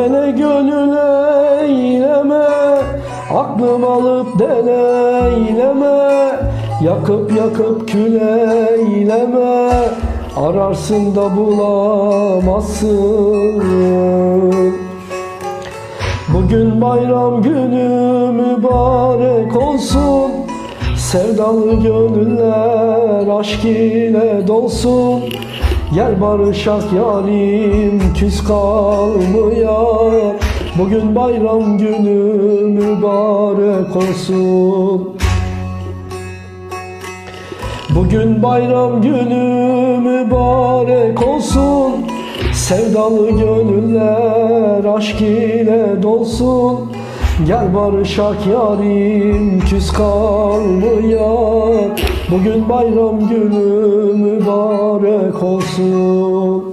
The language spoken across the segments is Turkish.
Gene gönül eyleme Aklım alıp dele deneyleme Yakıp yakıp kül eyleme Ararsın da bulamazsın. Bugün bayram günü mübarek olsun Sevdalı gönüller aşk ile dolsun. Gel barışak yarim küs kalmaya Bugün bayram günü mübarek olsun. Bugün bayram günü mübarek olsun. Sevdalı gönüller aşk ile dolsun. Gel barışak yarim küs kalmaya Bugün bayram günü mübarek olsun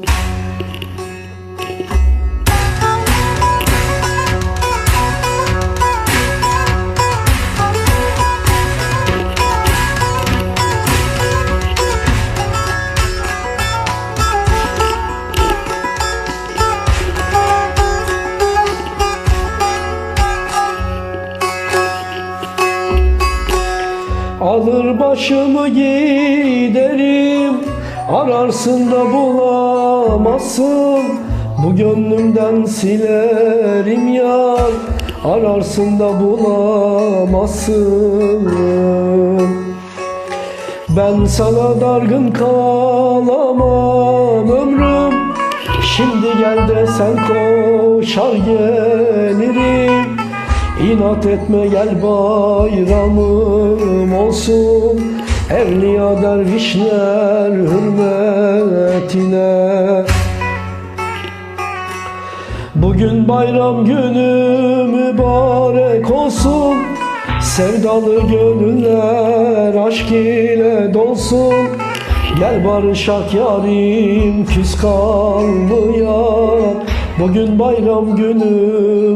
Alır başımı giderim Ararsın da bulamazsın. Bu gönlümden silerim yar Ararsın da bulamazsın. Ben sana dargın kalamam ömrüm Şimdi gel de sen koşar gelirim İnat etme gel bayramım olsun. Evliya dervişler hürmetine. Bugün bayram günü mübarek olsun. Sevdalı gönüller aşk ile dolsun. Gel barışak yarim küs kalmaya Bugün bayram günü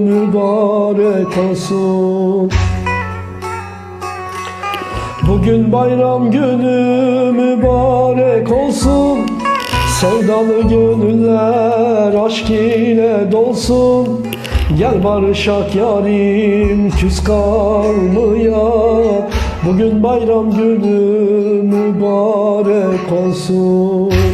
mübarek olsun. Bugün bayram günü mübarek olsun. Sevdalı gönüller aşk ile dolsun. Gel barışak yarim küs kalmaya. Bugün bayram günü mübarek olsun